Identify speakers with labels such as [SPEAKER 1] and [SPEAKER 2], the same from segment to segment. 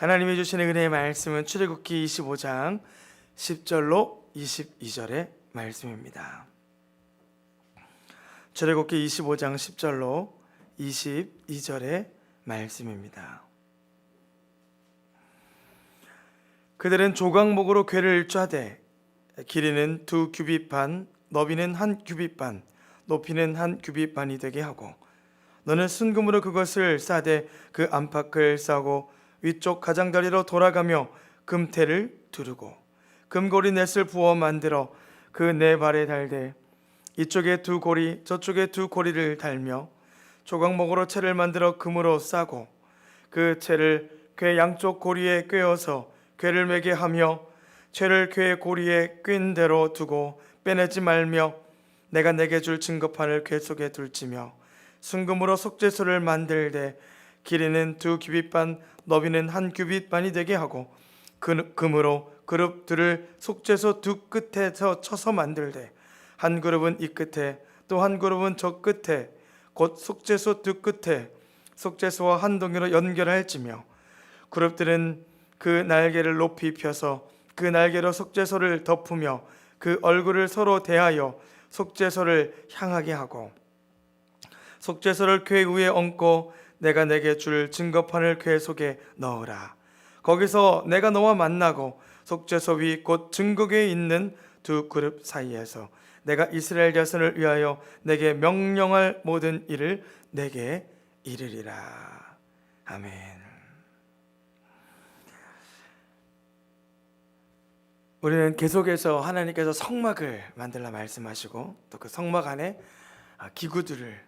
[SPEAKER 1] 하나님이 주시는 은혜의 말씀은 출애굽기 25장 10절로 22절의 말씀입니다. 출애굽기 25장 10절로 22절의 말씀입니다. 그들은 조각목으로 궤를 짜되 길이는 두 규빗 반, 너비는 한 규빗 반, 높이는 한 규빗 반이 되게 하고 너는 순금으로 그것을 싸되 그 안팎을 싸고 위쪽 가장자리로 돌아가며 금태를 두르고 금고리 넷을 부어 만들어 그 네 발에 달되 이쪽에 두 고리 저쪽에 두 고리를 달며 조각목으로 채를 만들어 금으로 싸고 그 채를 궤 양쪽 고리에 꿰어서 궤를 매게 하며 채를 궤 고리에 꿰인 대로 두고 빼내지 말며 내가 내게 줄 증거판을 궤 속에 둘지며 순금으로 속죄소를 만들되 길이는 두 규빗 반 너비는 한 규빗 반이 되게 하고 그 금으로 그룹들을 속죄소 두 끝에서 쳐서 만들되 한 그룹은 이 끝에 또 한 그룹은 저 끝에 곧 속죄소 두 끝에 속죄소와 한 동이로 연결할지며 그룹들은 그 날개를 높이 펴서 그 날개로 속죄소를 덮으며 그 얼굴을 서로 대하여 속죄소를 향하게 하고 속죄소를 궤 위에 얹고 내가 내게 줄 증거판을 궤 속에 넣으라. 거기서 내가 너와 만나고 속죄소 위 곧 증거궤에 있는 두 그룹 사이에서 내가 이스라엘 자손을 위하여 내게 명령할 모든 일을 내게 이르리라. 아멘. 우리는 계속해서 하나님께서 성막을 만들라 말씀하시고 또 그 성막 안에 아, 기구들을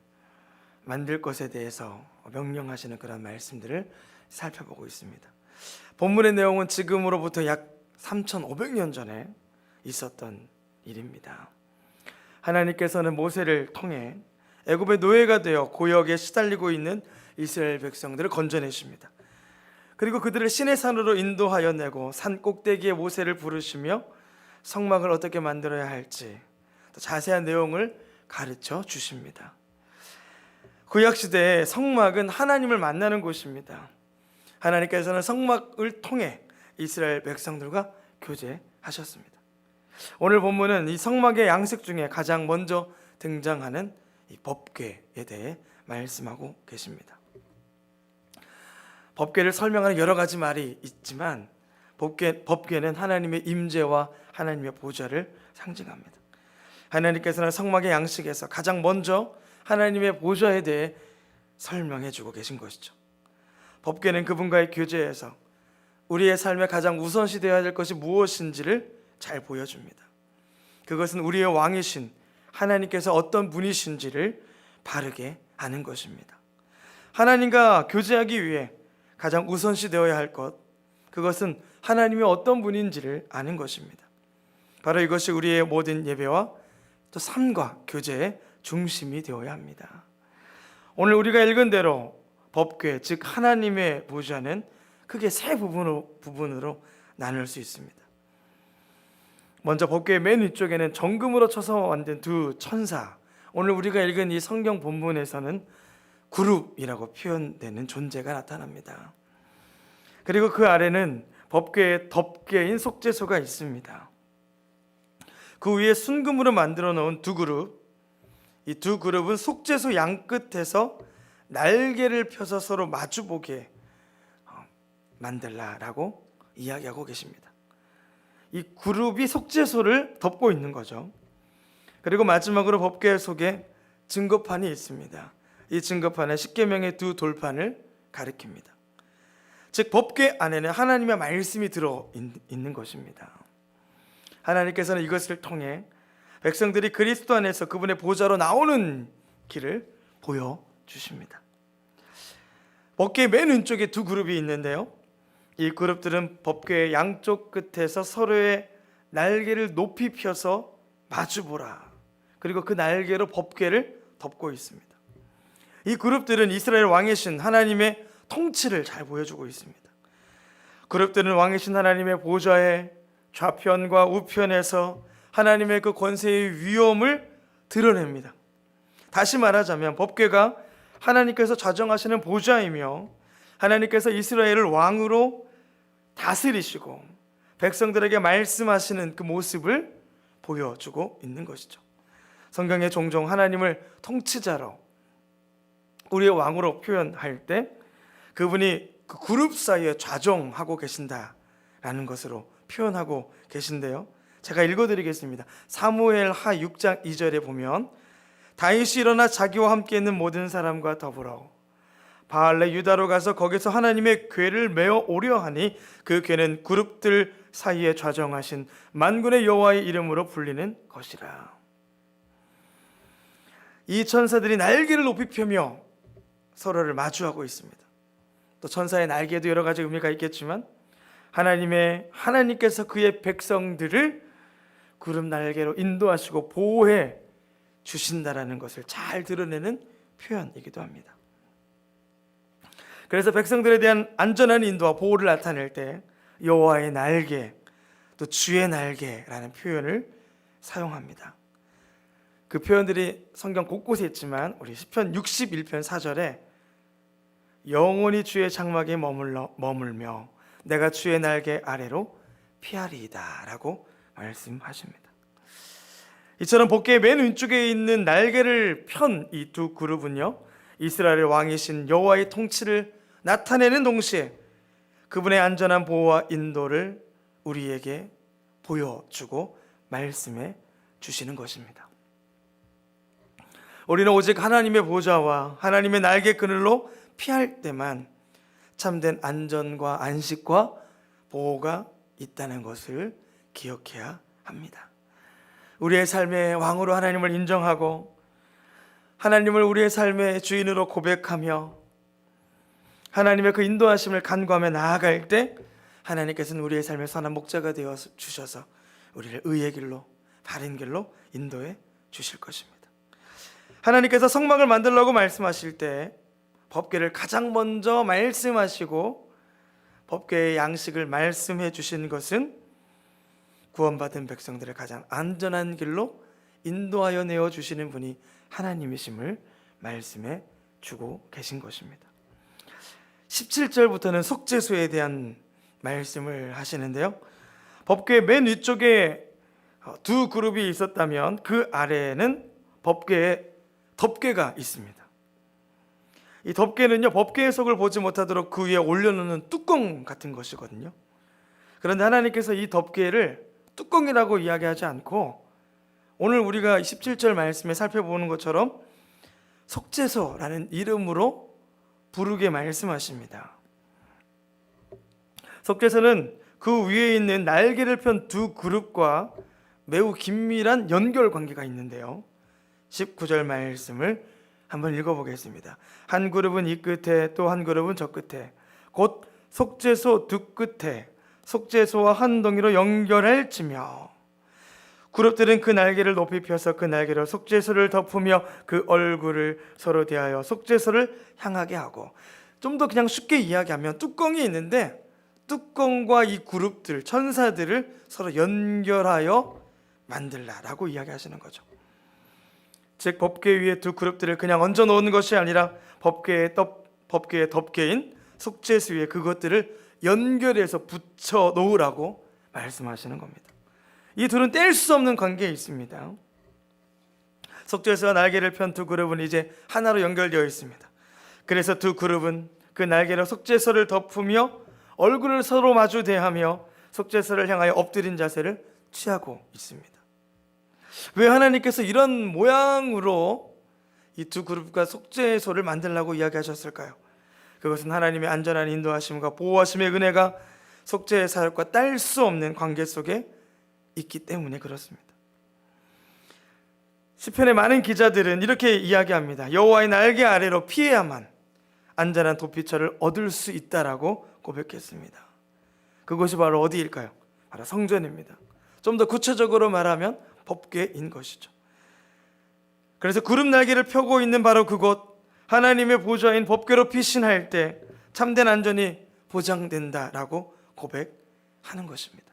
[SPEAKER 1] 만들 것에 대해서 명령하시는 그런 말씀들을 살펴보고 있습니다. 본문의 내용은 지금으로부터 약 3,500년 전에 있었던 일입니다. 하나님께서는 모세를 통해 애굽의 노예가 되어 고역에 시달리고 있는 이스라엘 백성들을 건져내십니다. 그리고 그들을 신의 산으로 인도하여 내고 산 꼭대기에 모세를 부르시며 성막을 어떻게 만들어야 할지 또 자세한 내용을 가르쳐 주십니다. 구약 시대에 성막은 하나님을 만나는 곳입니다. 하나님께서는 성막을 통해 이스라엘 백성들과 교제하셨습니다. 오늘 본문은 이 성막의 양식 중에 가장 먼저 등장하는 이 법궤에 대해 말씀하고 계십니다. 법궤를 설명하는 여러 가지 말이 있지만 법궤, 법궤는 하나님의 임재와 하나님의 보좌를 상징합니다. 하나님께서는 성막의 양식에서 가장 먼저 하나님의 보좌에 대해 설명해 주고 계신 것이죠. 법궤는 그분과의 교제에서 우리의 삶에 가장 우선시 되어야 될 것이 무엇인지를 잘 보여줍니다. 그것은 우리의 왕이신 하나님께서 어떤 분이신지를 바르게 아는 것입니다. 하나님과 교제하기 위해 가장 우선시 되어야 할 것, 그것은 하나님이 어떤 분인지를 아는 것입니다. 바로 이것이 우리의 모든 예배와 또 삶과 교제의 중심이 되어야 합니다. 오늘 우리가 읽은 대로 법궤, 즉 하나님의 보좌는 크게 세 부분으로, 부분으로 나눌 수 있습니다. 먼저 법궤의 맨 위쪽에는 정금으로 쳐서 만든 두 천사. 오늘 우리가 읽은 이 성경 본문에서는 그룹이라고 표현되는 존재가 나타납니다. 그리고 그 아래는 법궤의 덮개인 속죄소가 있습니다. 그 위에 순금으로 만들어 놓은 두 그룹. 이 두 그룹은 속죄소 양 끝에서 날개를 펴서 서로 마주보게 어, 만들라라고 이야기하고 계십니다. 이 그룹이 속죄소를 덮고 있는 거죠. 그리고 마지막으로 법궤 속에 증거판이 있습니다. 이 증거판에 십계명의 두 돌판을 가리킵니다. 즉 법궤 안에는 하나님의 말씀이 들어 있는 것입니다. 하나님께서는 이것을 통해 백성들이 그리스도 안에서 그분의 보좌로 나오는 길을 보여 주십니다. 법궤 맨 왼쪽에 두 그룹이 있는데요. 이 그룹들은 법궤의 양쪽 끝에서 서로의 날개를 높이 펴서 마주보라. 그리고 그 날개로 법궤를 덮고 있습니다. 이 그룹들은 이스라엘 왕이신 하나님의 통치를 잘 보여주고 있습니다. 그룹들은 왕이신 하나님의 보좌의 좌편과 우편에서 하나님의 그 권세의 위엄을 드러냅니다. 다시 말하자면 법궤가 하나님께서 좌정하시는 보좌이며 하나님께서 이스라엘을 왕으로 다스리시고 백성들에게 말씀하시는 그 모습을 보여주고 있는 것이죠. 성경에 종종 하나님을 통치자로 우리의 왕으로 표현할 때 그분이 그 그룹 사이에 좌정하고 계신다라는 것으로 표현하고 계신데요. 제가 읽어드리겠습니다. 사무엘 하 6장 2절에 보면 다윗이 일어나 자기와 함께 있는 모든 사람과 더불어 바알레 유다로 가서 거기서 하나님의 궤를 메어 오려 하니 그 궤는 그룹들 사이에 좌정하신 만군의 여호와의 이름으로 불리는 것이라. 이 천사들이 날개를 높이 펴며 서로를 마주하고 있습니다. 또 천사의 날개도 여러 가지 의미가 있겠지만 하나님의 하나님께서 그의 백성들을 구름 날개로 인도하시고 보호해 주신다라는 것을 잘 드러내는 표현이기도 합니다. 그래서 백성들에 대한 안전한 인도와 보호를 나타낼 때 여호와의 날개 또 주의 날개라는 표현을 사용합니다. 그 표현들이 성경 곳곳에 있지만 우리 시편 61편 4절에 영원히 주의 장막에 머물러 머물며 내가 주의 날개 아래로 피하리이다라고 말씀하십니다. 이처럼 복개의 맨 왼쪽에 있는 날개를 편 이 두 그룹은요 이스라엘의 왕이신 여호와의 통치를 나타내는 동시에 그분의 안전한 보호와 인도를 우리에게 보여주고 말씀해 주시는 것입니다. 우리는 오직 하나님의 보좌와 하나님의 날개 그늘로 피할 때만 참된 안전과 안식과 보호가 있다는 것을 기억해야 합니다. 우리의 삶의 왕으로 하나님을 인정하고 하나님을 우리의 삶의 주인으로 고백하며 하나님의 그 인도하심을 간구하며 나아갈 때 하나님께서는 우리의 삶의 선한 목자가 되어 주셔서 우리를 의의 길로 바른 길로 인도해 주실 것입니다. 하나님께서 성막을 만들라고 말씀하실 때 법궤를 가장 먼저 말씀하시고 법궤의 양식을 말씀해 주신 것은 구원받은 백성들을 가장 안전한 길로 인도하여 내어 주시는 분이 하나님이심을 말씀해 주고 계신 것입니다. 17절부터는 속죄소에 대한 말씀을 하시는데요. 법궤 맨 위쪽에 두 그룹이 있었다면 그 아래에는 법궤에 덮개가 있습니다. 이 덮개는요 법궤의 속을 보지 못하도록 그 위에 올려놓는 뚜껑 같은 것이거든요. 그런데 하나님께서 이 덮개를 뚜껑이라고 이야기하지 않고 오늘 우리가 17절 말씀에 살펴보는 것처럼 속죄소라는 이름으로 부르게 말씀하십니다. 속죄소는 그 위에 있는 날개를 편 두 그룹과 매우 긴밀한 연결 관계가 있는데요. 19절 말씀을 한번 읽어보겠습니다. 한 그룹은 이 끝에 또 한 그룹은 저 끝에 곧 속죄소 두 끝에 속죄소와 한 덩이로 연결할지며 그룹들은 그 날개를 높이 펴서 그 날개로 속죄소를 덮으며 그 얼굴을 서로 대하여 속죄소를 향하게 하고 좀 더 그냥 쉽게 이야기하면 뚜껑이 있는데 뚜껑과 이 그룹들 천사들을 서로 연결하여 만들라라고 이야기하시는 거죠. 즉 법궤 위에 두 그룹들을 그냥 얹어 놓은 것이 아니라 법궤의 덮 법궤의 덮개인 위에 그것들을 연결해서 붙여 놓으라고 말씀하시는 겁니다. 이 둘은 뗄 수 없는 관계에 있습니다. 속죄수와 날개를 편 두 그룹은 이제 하나로 연결되어 있습니다. 그래서 두 그룹은 그 날개로 속죄서를 덮으며 얼굴을 서로 마주 대하며 속죄서를 향하여 엎드린 자세를 취하고 있습니다. 왜 하나님께서 이런 모양으로 이 두 그룹과 속죄소를 만들라고 이야기하셨을까요? 그것은 하나님의 안전한 인도하심과 보호하심의 은혜가 속죄의 사역과 딸 수 없는 관계 속에 있기 때문에 그렇습니다. 시편의 많은 기자들은 이렇게 이야기합니다. 여호와의 날개 아래로 피해야만 안전한 도피처를 얻을 수 있다라고 고백했습니다. 그것이 바로 어디일까요? 바로 성전입니다. 좀 더 구체적으로 말하면 법궤인 것이죠. 그래서 구름 날개를 펴고 있는 바로 그곳 하나님의 보좌인 법궤로 피신할 때 참된 안전이 보장된다라고 고백하는 것입니다.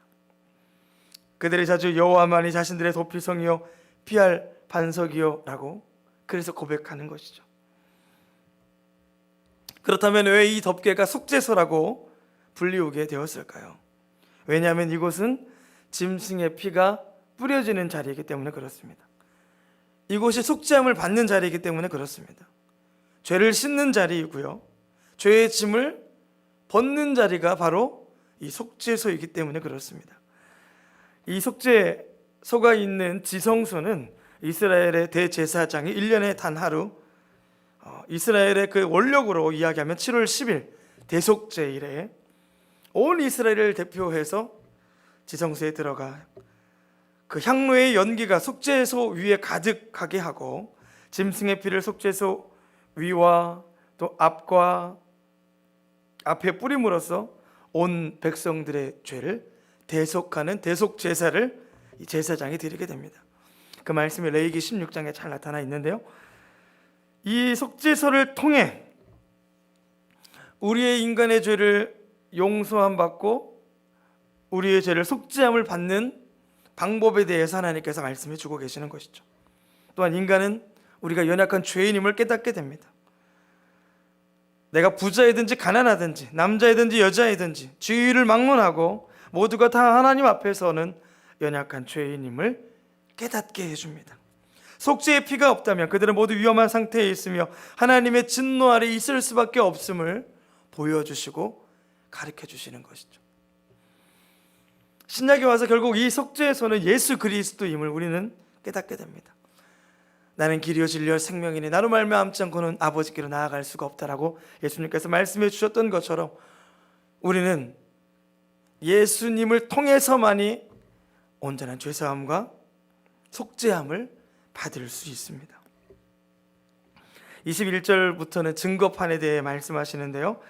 [SPEAKER 1] 그들이 자주 여호와만이 자신들의 도피성이요 피할 반석이요라고 그래서 고백하는 것이죠. 그렇다면 왜 이 덮개가 속죄소라고 불리우게 되었을까요? 왜냐하면 이곳은 짐승의 피가 뿌려지는 자리이기 때문에 그렇습니다. 이곳이 속죄함을 받는 자리이기 때문에 그렇습니다. 죄를 씻는 자리이고요. 죄의 짐을 벗는 자리가 바로 이 속죄소이기 때문에 그렇습니다. 이 속죄소가 있는 지성소는 이스라엘의 대제사장이 1년에 단 하루 어, 이스라엘의 그 원력으로 이야기하면 7월 10일 대속죄일에 온 이스라엘을 대표해서 지성소에 들어가 그 향로의 연기가 속죄소 위에 가득하게 하고 짐승의 피를 속죄소 위와 또 앞과 앞에 뿌림으로써 온 백성들의 죄를 대속하는 대속 제사를 이 제사장이 드리게 됩니다. 그 말씀이 레이기 16장에 잘 나타나 있는데요. 이 속죄소를 통해 우리의 인간의 죄를 용서함 받고 우리의 죄를 속죄함을 받는 방법에 대해서 하나님께서 말씀해 주고 계시는 것이죠. 또한 인간은 우리가 연약한 죄인임을 깨닫게 됩니다. 내가 부자이든지 가난하든지 남자이든지 여자이든지 죄를 막론하고 모두가 다 하나님 앞에서는 연약한 죄인임을 깨닫게 해줍니다. 속죄의 피가 없다면 그들은 모두 위험한 상태에 있으며 하나님의 진노 아래 있을 수밖에 없음을 보여주시고 가르쳐 주시는 것이죠. 신약에 와서 결국 이 속죄에서는 예수 그리스도임을 우리는 깨닫게 됩니다. 나는 길이요 진리요 생명이니 나로 말미암지 않고는 아버지께로 나아갈 수가 없다라고 예수님께서 말씀해 주셨던 것처럼 우리는 예수님을 통해서만이 온전한 죄사함과 속죄함을 받을 수 있습니다. 21절부터는 증거판에 대해 말씀하시는데요.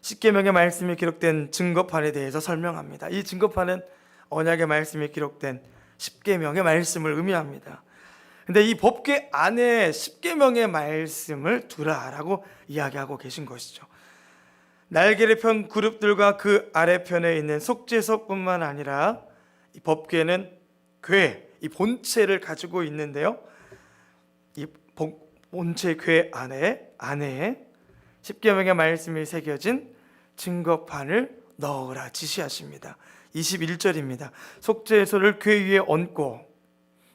[SPEAKER 1] 십계명의 말씀이 기록된 증거판에 대해서 설명합니다. 이 증거판은 언약의 말씀이 기록된 십계명의 말씀을 의미합니다. 근데 이 법궤 안에 십계명의 말씀을 두라라고 이야기하고 계신 것이죠. 날개를 편 그룹들과 그 아래편에 있는 속죄소뿐만 아니라 이 법궤는 궤, 이 본체를 가지고 있는데요. 이 복- 본체 궤 안에 안에 십계명의 말씀이 새겨진 증거판을 넣으라 지시하십니다. 21절입니다. 속죄소를 궤 위에 얹고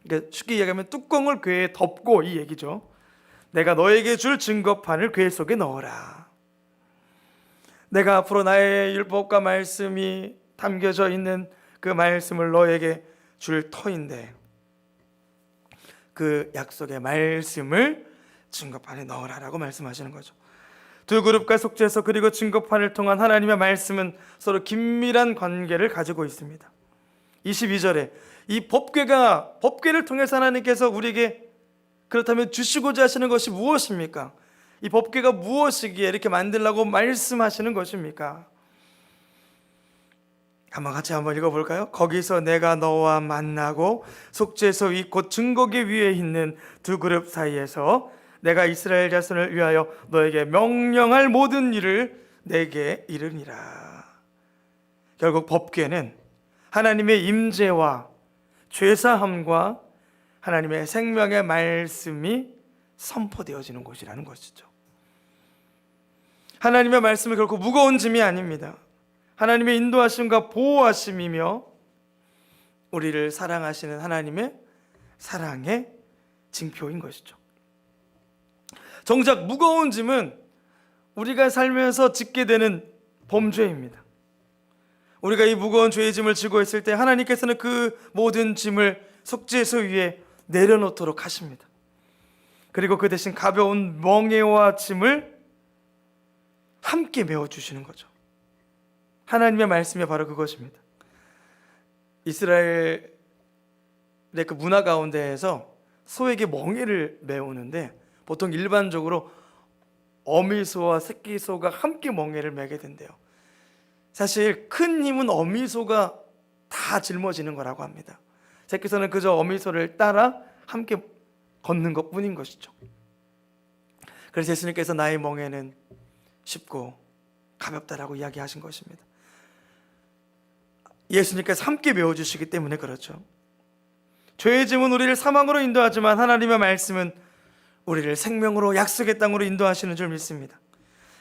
[SPEAKER 1] 그러니까 쉽게 이야기하면 뚜껑을 궤에 덮고 이 얘기죠. 내가 너에게 줄 증거판을 궤 속에 넣어라. 내가 앞으로 나의 율법과 말씀이 담겨져 있는 그 말씀을 너에게 줄 터인데 그 약속의 말씀을 증거판에 넣으라라고 말씀하시는 거죠. 두 그룹과 속죄서 그리고 증거판을 통한 하나님의 말씀은 서로 긴밀한 관계를 가지고 있습니다. 22절에 이 법궤가 법궤를 통해서 하나님께서 우리에게 그렇다면 주시고자 하시는 것이 무엇입니까? 이 법궤가 무엇이기에 이렇게 만들라고 말씀하시는 것입니까? 한번 같이 한번 읽어볼까요? 거기서 내가 너와 만나고 속죄소 위곧 증거계 위에 있는 두 그룹 사이에서 내가 이스라엘 자손을 위하여 너에게 명령할 모든 일을 내게 이르니라. 결국 법궤는 하나님의 임재와 죄사함과 하나님의 생명의 말씀이 선포되어지는 곳이라는 것이죠. 하나님의 말씀은 결코 무거운 짐이 아닙니다. 하나님의 인도하심과 보호하심이며 우리를 사랑하시는 하나님의 사랑의 징표인 것이죠. 정작 무거운 짐은 우리가 살면서 짓게 되는 범죄입니다. 우리가 이 무거운 죄의 짐을 지고 있을 때 하나님께서는 그 모든 짐을 속죄소 위에 내려놓도록 하십니다. 그리고 그 대신 가벼운 멍에와 짐을 함께 메워 주시는 거죠. 하나님의 말씀이 바로 그것입니다. 이스라엘의 그 문화 가운데에서 소에게 멍에를 메우는데 보통 일반적으로 어미소와 새끼소가 함께 멍에를 매게 된대요. 사실 큰 힘은 어미소가 다 짊어지는 거라고 합니다. 새끼소는 그저 어미소를 따라 함께 걷는 것 뿐인 것이죠. 그래서 예수님께서 나의 멍에는 쉽고 가볍다라고 이야기하신 것입니다. 예수님께서 함께 메워 주시기 때문에 그렇죠. 죄의 짐은 우리를 사망으로 인도하지만 하나님의 말씀은 우리를 생명으로 약속의 땅으로 인도하시는 줄 믿습니다.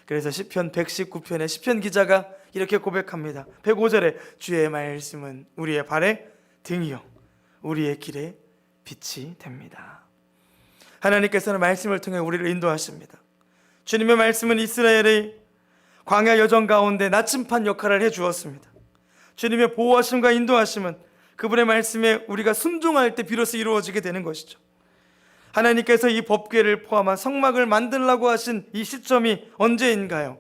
[SPEAKER 1] 그래서 시편 119편에 시편 기자가 이렇게 고백합니다. 105절에 주의 말씀은 우리의 발에 등이요 우리의 길에 빛이 됩니다. 하나님께서는 말씀을 통해 우리를 인도하십니다. 주님의 말씀은 이스라엘의 광야 여정 가운데 나침판 역할을 해 주었습니다. 주님의 보호하심과 인도하심은 그분의 말씀에 우리가 순종할 때 비로소 이루어지게 되는 것이죠. 하나님께서 이 법궤를 포함한 성막을 만들라고 하신 이 시점이 언제인가요?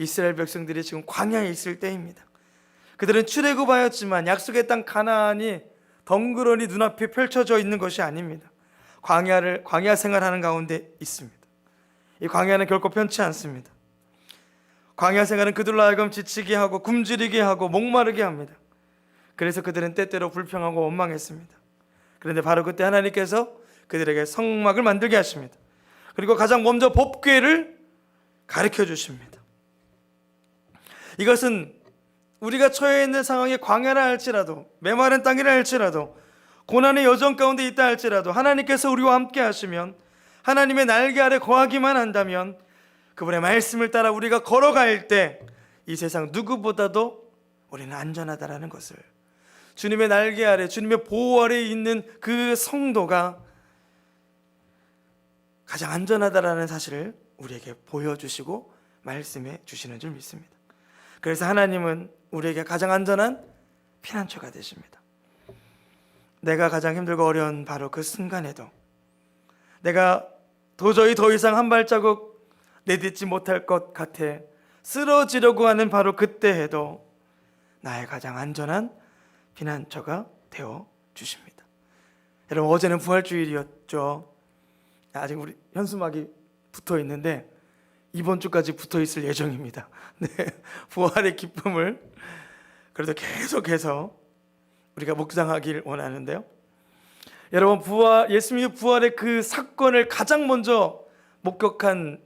[SPEAKER 1] 이스라엘 백성들이 지금 광야에 있을 때입니다. 그들은 출애굽하였지만 약속의 땅 가나안이 덩그러니 눈앞에 펼쳐져 있는 것이 아닙니다. 광야를 광야 생활하는 가운데 있습니다. 이 광야는 결코 편치 않습니다. 광야 생활은 그들로 하여금 지치게 하고 굶주리게 하고 목마르게 합니다. 그래서 그들은 때때로 불평하고 원망했습니다. 그런데 바로 그때 하나님께서 그들에게 성막을 만들게 하십니다. 그리고 가장 먼저 법궤를 가르쳐 주십니다. 이것은 우리가 처해 있는 상황이 광야라 할지라도 메마른 땅이라 할지라도 고난의 여정 가운데 있다 할지라도 하나님께서 우리와 함께 하시면 하나님의 날개 아래 거하기만 한다면 그분의 말씀을 따라 우리가 걸어갈 때 이 세상 누구보다도 우리는 안전하다라는 것을 주님의 날개 아래 주님의 보호 아래 있는 그 성도가 가장 안전하다라는 사실을 우리에게 보여주시고 말씀해 주시는 줄 믿습니다. 그래서 하나님은 우리에게 가장 안전한 피난처가 되십니다. 내가 가장 힘들고 어려운 바로 그 순간에도 내가 도저히 더 이상 한 발자국 내딛지 못할 것 같아 쓰러지려고 하는 바로 그때에도 나의 가장 안전한 피난처가 되어 주십니다. 여러분 어제는 부활주일이었죠. 아직 우리 현수막이 붙어 있는데 이번 주까지 붙어 있을 예정입니다. 네, 부활의 기쁨을 그래도 계속해서 우리가 묵상하길 원하는데요. 여러분 부활 예수님의 부활의 그 사건을 가장 먼저 목격한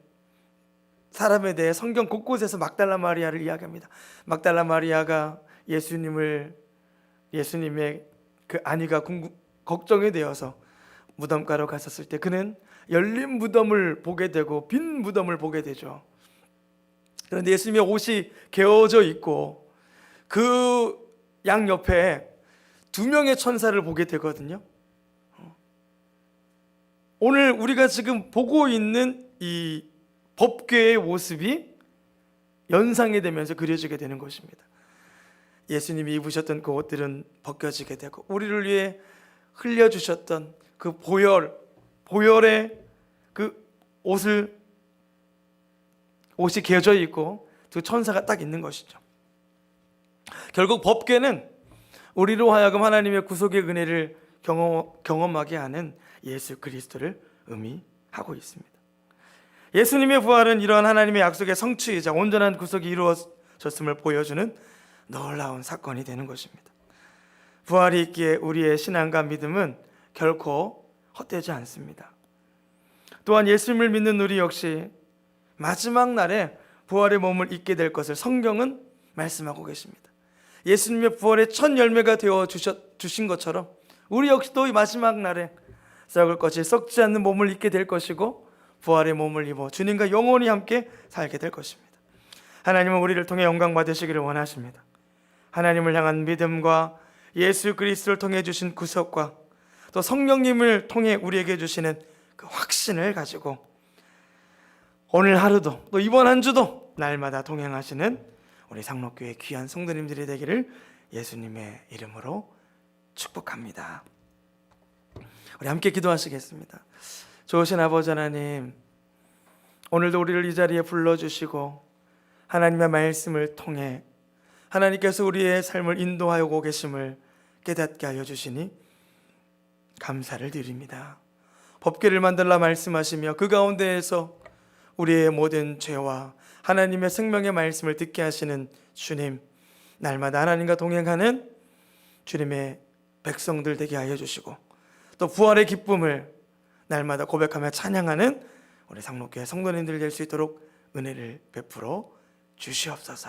[SPEAKER 1] 사람에 대해 성경 곳곳에서 막달라 마리아를 이야기합니다. 막달라 마리아가 예수님을 예수님의 그 아니가 궁금, 걱정이 되어서 무덤가로 갔었을 때 그는 열린 무덤을 보게 되고 빈 무덤을 보게 되죠. 그런데 예수님의 옷이 개어져 있고 그 양 옆에 두 명의 천사를 보게 되거든요. 오늘 우리가 지금 보고 있는 이 법궤의 모습이 연상이 되면서 그려지게 되는 것입니다. 예수님이 입으셨던 그 옷들은 벗겨지게 되고 우리를 위해 흘려 주셨던 그 보혈 보혈의 그 옷을 옷이 개져 있고 두 천사가 딱 있는 것이죠. 결국 법궤는 우리로 하여금 하나님의 구속의 은혜를 경험, 경험 하게 하는 예수 그리스도를 의미하고 있습니다. 예수님의 부활은 이러한 하나님의 약속의 성취이자 온전한 구속이 이루어졌음을 보여주는 놀라운 사건이 되는 것입니다. 부활이 있기에 우리의 신앙과 믿음은 결코 헛되지 않습니다. 또한 예수님을 믿는 우리 역시 마지막 날에 부활의 몸을 입게 될 것을 성경은 말씀하고 계십니다. 예수님의 부활의 첫 열매가 되어 주셨, 주신 것처럼 우리 역시도 이 마지막 날에 썩을 것이 썩지 않는 몸을 입게 될 것이고 부활의 몸을 입어 주님과 영원히 함께 살게 될 것입니다. 하나님은 우리를 통해 영광 받으시기를 원하십니다. 하나님을 향한 믿음과 예수 그리스도를 통해 주신 구속과 또 성령님을 통해 우리에게 주시는 그 확신을 가지고 오늘 하루도 또 이번 한 주도 날마다 동행하시는 우리 상록교회 귀한 성도님들이 되기를 예수님의 이름으로 축복합니다. 우리 함께 기도하시겠습니다. 좋으신 아버지 하나님, 오늘도 우리를 이 자리에 불러주시고 하나님의 말씀을 통해 하나님께서 우리의 삶을 인도하고 계심을 깨닫게 하여 주시니 감사를 드립니다. 법궤를 만들라 말씀하시며 그 가운데에서 우리의 모든 죄와 하나님의 생명의 말씀을 듣게 하시는 주님, 날마다 하나님과 동행하는 주님의 백성들 되게 하여 주시고 또 부활의 기쁨을 날마다 고백하며 찬양하는 우리 상록교회 성도님들 될 수 있도록 은혜를 베풀어 주시옵소서.